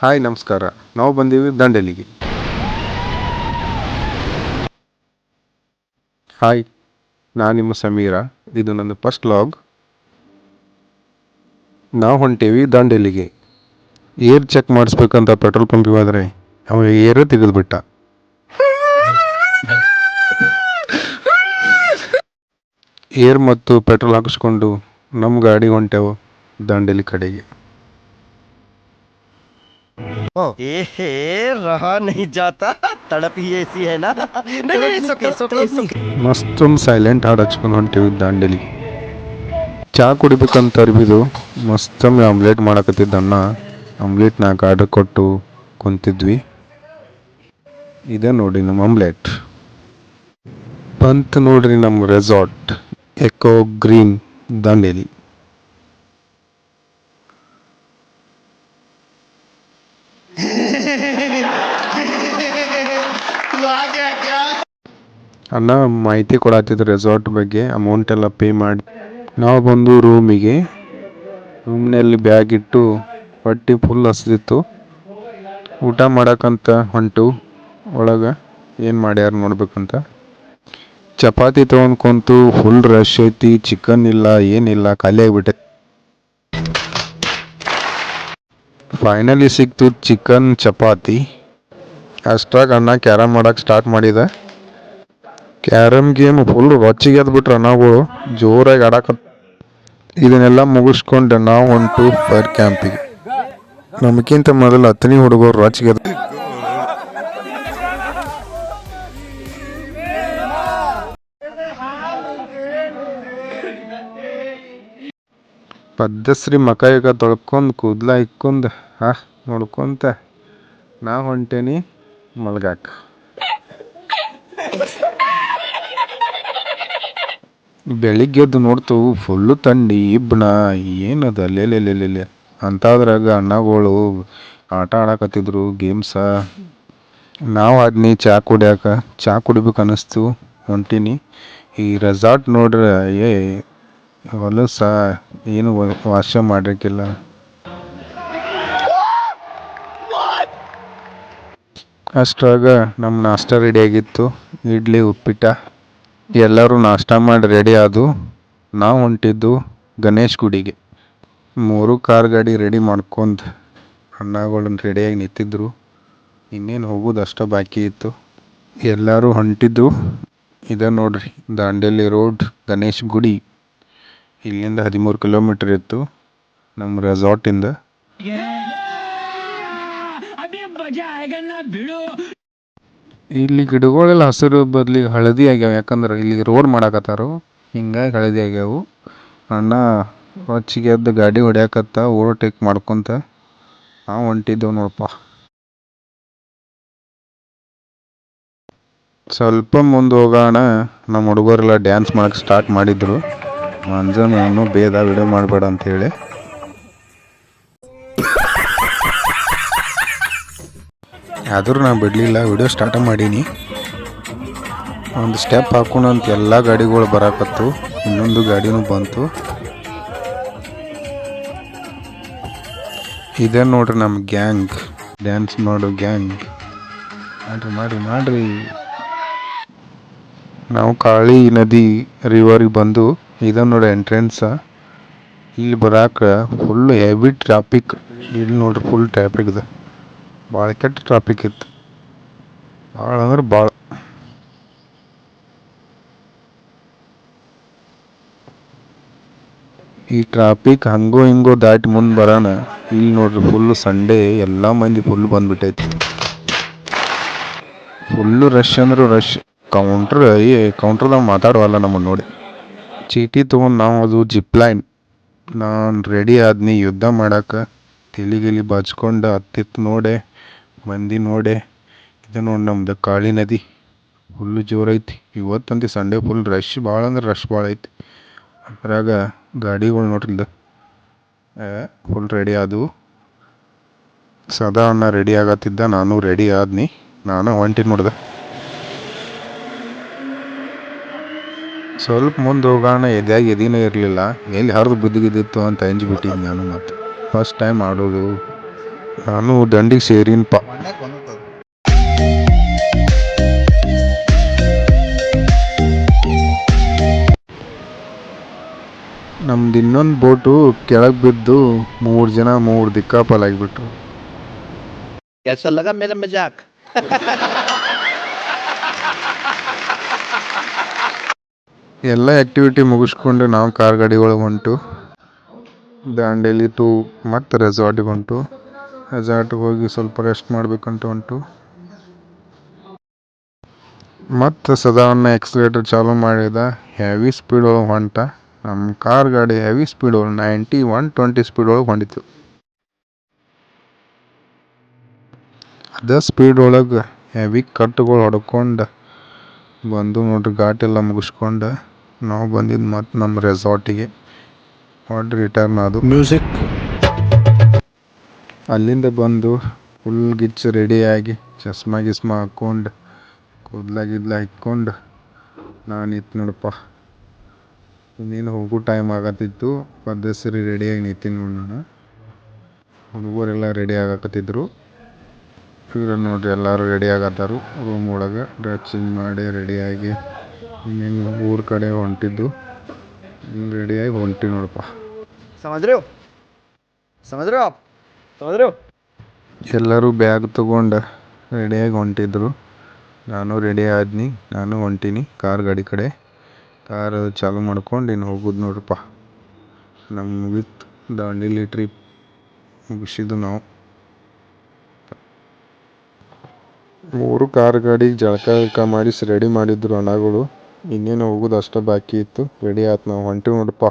Hi, ನಮಸ್ಕಾರ. ನಾವು ಬಂದೀವಿ ದಾಂಡೇಲಿಗೆ. ಹಾಯ್, ನಾನು ನಿಮ್ಮ ಸಮೀರ. ಇದು ನನ್ನ ಫಸ್ಟ್ ಲಾಗ್ ನಾವು ಹೊಂಟೇವಿ ದಾಂಡೇಲಿಗೆ. ಏರ್ ಚೆಕ್ ಮಾಡಿಸ್ಬೇಕಂತ ಪೆಟ್ರೋಲ್ ಪಂಪಿಗೆ ಹೋದರೆ ಅವ ಏರೇ ತೆಗೆದುಬಿಟ್ಟ ಏರ್ ಮತ್ತು ಪೆಟ್ರೋಲ್ ಹಾಕಿಸ್ಕೊಂಡು ನಮ್ಮ ಗಾಡಿ ಹೊಂಟೆವು ದಾಂಡೇಲಿ ಕಡೆಗೆ. नहीं it's okay, it's okay, it's okay. ಮಸ್ತೊಂದು ಸೈಲೆಂಟ್ ಹಾಡು ಹಚ್ಕೊಂಡು ಹೊಂಟೀವಿ ದಾಂಡೇಲಿ. ಚಹಾ ಕುಡಿಬೇಕಂತ ಅರಿಬಿದು ಮಸ್ತೊಮ್ಮೆ ಆಮ್ಲೆಟ್ ಮಾಡಕತ್ತಿದ್ದ ಅಣ್ಣ. ಆಮ್ಲೆಟ್ ನಾಲ್ಕು ಆರ್ಡರ್ ಕೊಟ್ಟು ಕುಂತಿದ್ವಿ. ಇದೆ ನೋಡಿ ನಮ್ಮ ಆಮ್ಲೆಟ್ ಬಂತು ನೋಡ್ರಿ ನಮ್ಮ ರೆಸಾರ್ಟ್ ಎಕೋ ಗ್ರೀನ್ ದಾಂಡೇಲಿ. ಅಣ್ಣ ಮಾಹಿತಿ ಕೊಡತ್ತಿದ್ರು ರೆಸಾರ್ಟ್ ಬಗ್ಗೆ ಅಮೌಂಟ್ ಎಲ್ಲ ಪೇ ಮಾಡಿ. ನಾವು ಬಂದು ರೂಮಿಗೆ ರೂಮ್ನಲ್ಲಿ ಬ್ಯಾಗ್ ಇಟ್ಟು ಹೊಟ್ಟೆ ಫುಲ್ ಹಸ್ದಿತ್ತು. ಊಟ ಮಾಡಕ್ಕಂತ ಹೊಂಟು. ಒಳಗೆ ಏನು ಮಾಡ್ಯಾರ ನೋಡ್ಬೇಕಂತ. ಚಪಾತಿ ತೊಗೊಂಡು ಕುಂತು ಫುಲ್ ರಶ್ ಐತಿ ಚಿಕನ್ ಇಲ್ಲ ಏನಿಲ್ಲ ಖಾಲಿ ಆಗಿಬಿಟ್ಟೆ. ಫೈನಲಿ ಸಿಕ್ತು ಚಿಕನ್ ಚಪಾತಿ. ಅಷ್ಟಾಗ ಅಣ್ಣ ಕ್ಯಾರಮ್ ಮಾಡಕ್ಕೆ ಸ್ಟಾರ್ಟ್ ಮಾಡಿದ. ಕ್ಯಾರಮ್ ಗೇಮ್ ಫುಲ್ ರೊಚ್ಚಿಗೆ ಎದ್ಬಿಟ್ರ ನಾವು ಜೋರಾಗಿ ಆಡಾಕ ಇದನ್ನೆಲ್ಲ ಮುಗಿಸ್ಕೊಂಡು ನಾವು ಹೊಂಟು ಫೈರ್ ಕ್ಯಾಂಪಿಗೆ ನಮಗಿಂತ ಮೊದಲು ಹತ್ತನೇ ಹುಡುಗರು ರೊಚ್ಚಿಗೆ ಪದ್ಧಶ್ರೀ ಮಕ ಈಗ ತೊಳ್ಕೊಂಡು ಕೂದ್ಲ ಇಕ್ಕೊಂದ ಹಾ, ನೋಡ್ಕೊಂತ ನಾ ಹೊಂಟೇನಿ ಮಲ್ಗಾಕ. ಬೆಳಿಗ್ಗೆ ಎದ್ದು ನೋಡ್ತು ಫುಲ್ಲು ಥಂಡಿ ಇಬ್ಬಣ ಏನದ ಅಲ್ಲೆಲ್ಲೆಲ್ಲೆಲ್ಲೆ ಅಂಥದ್ರಾಗ ಅಣ್ಣಗಳು ಆಟ ಆಡಕತ್ತಿದ್ರು ಗೇಮ್ಸ ನಾವು ಆದ್ನಿ ಚಾ ಕುಡಿಯಾಕ, ಚಾ ಕುಡಿಬೇಕು ಅನ್ನಿಸ್ತು ಹೊಂಟೀನಿ ಈ ರೆಸಾರ್ಟ್ ನೋಡ್ರೆ, ಏ, ಹೊಲಸ ಏನು ವಾಶ ಮಾಡಿರಕ್ಕಿಲ್ಲ ಅಷ್ಟ್ರಾಗ ನಮ್ಮ ನಾಷ್ಟ ರೆಡಿ ಆಗಿತ್ತು, ಇಡ್ಲಿ, ಉಪ್ಪಿಟ್ಟ. ಎಲ್ಲರೂ ನಾಷ್ಟ ಮಾಡಿ ರೆಡಿ ಆದು, ನಾವು ಹೊಂಟಿದ್ದು ಗಣೇಶ್ ಗುಡಿಗೆ. ಮೂರು ಕಾರ್ ಗಾಡಿ ರೆಡಿ ಮಾಡ್ಕೊಂಡು ಅಣ್ಣಗಳನ್ನ ರೆಡಿಯಾಗಿ ನಿಂತಿದ್ರು. ಇನ್ನೇನು ಹೋಗೋದು ಅಷ್ಟೇ ಬಾಕಿ ಇತ್ತು. ಎಲ್ಲರೂ ಹೊಂಟಿದ್ದು ಇದೆ ನೋಡ್ರಿ, ದಾಂಡೇಲಿ ರೋಡ್, ಗಣೇಶ್ ಗುಡಿ. ಇಲ್ಲಿಂದ ಹದಿಮೂರು ಕಿಲೋಮೀಟ್ರ್ ಇತ್ತು ನಮ್ಮ ರೆಸಾರ್ಟಿಂದ ಇಲ್ಲಿ ಗಿಡಗಳೆಲ್ಲ ಹಸಿರು ಬದಲಿ ಹಳದಿ ಆಗ್ಯಾವ. ಯಾಕಂದ್ರೆ ಇಲ್ಲಿ ರೋಡ್ ಮಾಡಾಕತ್ತಾರು. ಹಿಂಗಾಗಿ ಹಳದಿ ಆಗ್ಯಾವು. ಅಣ್ಣ ಹೊಚ್ಚಿಗೆ ಎದ್ದು ಗಾಡಿ ಹೊಡ್ಯಾಕತ್ತ ಓವರ್ಟೇಕ್ ಮಾಡ್ಕೊಂತ ನಾವು ಹೊಂಟಿದ್ದೆವು ನೋಡಪ್ಪ. ಸ್ವಲ್ಪ ಮುಂದೆ ಹೋಗೋಣ. ನಮ್ಮ ಹುಡುಗರೆಲ್ಲ ಡ್ಯಾನ್ಸ್ ಮಾಡಕ್ಕೆ ಸ್ಟಾರ್ಟ್ ಮಾಡಿದ್ರು. ಏನೋ ಬೇದ ವಿಡಿಯೋ ಮಾಡಬೇಡ ಅಂತೇಳಿ ಆದರೂ ನಾನು ಬಿಡಲಿಲ್ಲ ವಿಡಿಯೋ ಸ್ಟಾರ್ಟ್ ಮಾಡೀನಿ. ಒಂದು ಸ್ಟೆಪ್ ಹಾಕೋಣ ಅಂತ ಎಲ್ಲ ಗಾಡಿಗಳು ಬರಾಕತ್ತು, ಇನ್ನೊಂದು ಗಾಡಿನೂ ಬಂತು. ಇದೇ ನೋಡ್ರಿ ನಮ್ಮ ಗ್ಯಾಂಗ್ ಡ್ಯಾನ್ಸ್ ಮಾಡೋ ಗ್ಯಾಂಗ್ ಮಾಡ್ರಿ ಮಾಡ್ರಿ ಮಾಡ್ರಿ. ನಾವು ಕಾಳಿ ನದಿ ರಿವರಿಗೆ ಬಂದು, ಇದ ನೋಡಿ ಎಂಟ್ರೆನ್ಸ ಇಲ್ಲಿ ಬರಾಕ ಫುಲ್ ಹೆವಿ ಟ್ರಾಫಿಕ್ ಇಲ್ಲಿ ನೋಡ್ರಿ ಫುಲ್ ಟ್ರಾಫಿಕ್ ಭಾಳ ಕೆಟ್ಟ ಟ್ರಾಫಿಕ್ ಇತ್ತು. ಭಾಳ ಅಂದ್ರೆ ಭಾಳ ಈ ಟ್ರಾಫಿಕ್ ಹಂಗೋ ಹಿಂಗೋ ದಾಟಿ ಮುಂದೆ ಬರೋಣ ಇಲ್ಲಿ ನೋಡ್ರಿ ಫುಲ್ ಸಂಡೇ ಎಲ್ಲ ಮಂದಿ ಫುಲ್ ಬಂದ್ಬಿಟ್ಟೈತಿ. ಫುಲ್ಲು ರಶ್ ಅಂದ್ರೆ ರಶ್ ಕೌಂಟ್ರ್ ಈ ಕೌಂಟ್ರ್ದಾಗ ಮಾತಾಡುವಲ್ಲ ನಮ್ಮನ್ನು ನೋಡಿ. ಚೀಟಿ ತೊಗೊಂಡು ನಾವು ಅದು ಜಿಪ್ ಲೈನ್ ನಾನು ರೆಡಿ ಆದ್ನಿ, ಯುದ್ಧ ಮಾಡಕ್ಕೆ ತಿಳಿಗಿಲಿ ಗಿಲಿ ಬಾಚ್ಕೊಂಡು ಹತ್ತಿತ್ತು ನೋಡೆ. ಮಂದಿ ನೋಡೆ. ಇದು ನೋಡಿ ನಮ್ದು ಕಾಳಿ ನದಿ. ಫುಲ್ಲು ಜೋರೈತಿ ಇವತ್ತಂತೂ ಸಂಡೆ ಫುಲ್ ರಶ್ ಭಾಳ ಅಂದ್ರೆ ರಶ್ ಭಾಳ ಐತಿ. ಅದ್ರಾಗ ಗಾಡಿಗಳು ನೋಡ್ರಿಲ್ದ ಫುಲ್ ರೆಡಿ ಆದವು. ಸದಾ ಅಣ್ಣ ರೆಡಿ ಆಗತ್ತಿದ್ದ, ನಾನು ರೆಡಿ ಆದ್ನಿ. ನಾನು ಹೊಂಟಿ ನೋಡ್ದೆ. ಸ್ವಲ್ಪ ಮುಂದೆ ಹೋಗೋಣ, ಎದ್ಯಾಗ ಎದಿನೂ ಇರಲಿಲ್ಲ. ಎಲ್ಲಿ ಹರಿದು ಬಿದ್ದಿಗಿದ್ದಿತ್ತು ಅಂತ ಅಂಜಿಬಿಟ್ಟಿದ್ದು ನಾನು ಮತ್ತು. ಫಸ್ಟ್ ಟೈಮ್ ಆಡೋದು ನಾನು ದಂಡಿಗೆ ಸೇರಿನಪ್ಪ ನಮ್ದು ಇನ್ನೊಂದು ಬೋಟು ಕೆಳಗೆ ಬಿದ್ದು ಮೂರು ಜನ ಮೂರು ದಿಕ್ಕಾಪಾಲಾಗಿಬಿಟ್ರು कैसा लगा मेरा मजाक ಎಲ್ಲ ಆ್ಯಕ್ಟಿವಿಟಿ ಮುಗಿಸ್ಕೊಂಡು ನಾವು ಕಾರ್ ಗಾಡಿ ಒಳಗೆ ಹೊಂಟು ದಾಂಡೇಲಿ ಟು ಮತ್ತು ರೆಸಾರ್ಟಿಗೆ ಹೊಂಟು ರೆಸಾರ್ಟ್ಗೆ ಹೋಗಿ ಸ್ವಲ್ಪ ರೆಸ್ಟ್ ಮಾಡಬೇಕಂತ ಉಂಟು. ಮತ್ತು ಸದಾವನ್ನ ಎಕ್ಸಲೇಟರ್ ಚಾಲೂ ಮಾಡಿದ ಹೆವಿ ಸ್ಪೀಡ್ ಒಳಗೆ ಹೊಂಟ. ನಮ್ಮ ಕಾರ್ ಗಾಡಿ ಹೆವಿ ಸ್ಪೀಡ್ ಒಳಗೆ ನೈಂಟಿ ಒನ್ ಟ್ವೆಂಟಿ ಸ್ಪೀಡ್ ಒಳಗೆ ಹೊಂಟಿತ್ತು ಅದೇ ಸ್ಪೀಡ್ ಒಳಗೆ ಹೆವಿ ಕಟ್ಗಳು ಹೊಡ್ಕೊಂಡು ಬಂದು ನೋಡ್ರಿ ಘಾಟೆಲ್ಲ ಮುಗಿಸ್ಕೊಂಡು. ನಾವು ಬಂದಿದ್ದು ಮತ್ತೆ ನಮ್ಮ ರೆಸಾರ್ಟಿಗೆ ಹೊಡ್ರಿ ರಿಟರ್ನ್ ಅದು. ಮ್ಯೂಸಿಕ್ ಅಲ್ಲಿಂದ ಬಂದು ಫುಲ್ ಗಿಚ್ ರೆಡಿಯಾಗಿ ಚಸ್ಮಾ ಗಿಸ್ಮಾ ಹಾಕ್ಕೊಂಡು, ಕೂದ್ಲು ಗೀದ್ಲು ನಾನು ನಿಂತು ನೋಡಪ್ಪ. ಇನ್ನೇನು ಹೋಗೋ ಟೈಮ್ ಆಗತ್ತಿತ್ತು. ಪದ್ದಸರಿ ರೆಡಿಯಾಗಿ ನಿಂತೀನಿ ನೋಡಿ ನಾನು. ಹುಡುಗರೆಲ್ಲ ರೆಡಿ ಆಗಕತ್ತಿದ್ರು. ಇವ್ರ ನೋಡಿ ಎಲ್ಲರೂ ರೆಡಿ ಆಗತ್ತಾರು. ರೂಮ್ ಒಳಗೆ ಡ್ರೆಸ್ ಚೇಂಜ್ ಮಾಡಿ ರೆಡಿಯಾಗಿ ಇನ್ನೇನು ಊರ ಕಡೆ ಹೊಂಟಿದ್ದು. ಇನ್ನು ರೆಡಿಯಾಗಿ ಹೊಂಟಿ ನೋಡಪ್ಪ. ಸಮಜ್ರಿ ಸಮಜ್ರಿ ತೊಂದ್ರೆವು ಎಲ್ಲರೂ ಬ್ಯಾಗ್ ತಗೊಂಡ ರೆಡಿಯಾಗಿ ಹೊಂಟಿದ್ರು. ನಾನು ರೆಡಿ ಆದ್ನಿ, ನಾನು ಹೊಂಟೀನಿ, ಕಾರ್ ಗಾಡಿ ಕಡೆ. ಕಾರ್ ಚಾಲು ಮಾಡ್ಕೊಂಡು ಇನ್ನು ಹೋಗುದು ನೋಡ್ರಪ್ಪ. ನಮ್ಮ ವಿತ್ ದಾಂಡೇಲಿ ಟ್ರಿಪ್ ಮುಗಿಸಿದ್ದು ನಾವು. ಮೂರು ಕಾರ್ ಗಾಡಿ ಜಳಕ ಜಳಕ ಮಾಡಿಸಿ ರೆಡಿ ಮಾಡಿದ್ರು ಹಣಗಳು ಇನ್ನೇನು ಹೋಗೋದು ಅಷ್ಟೇ ಬಾಕಿ ಇತ್ತು. ರೆಡಿ ಆಯ್ತು ನಾವು. ಹೊಂಟಿವಿ ನೋಡಪ್ಪ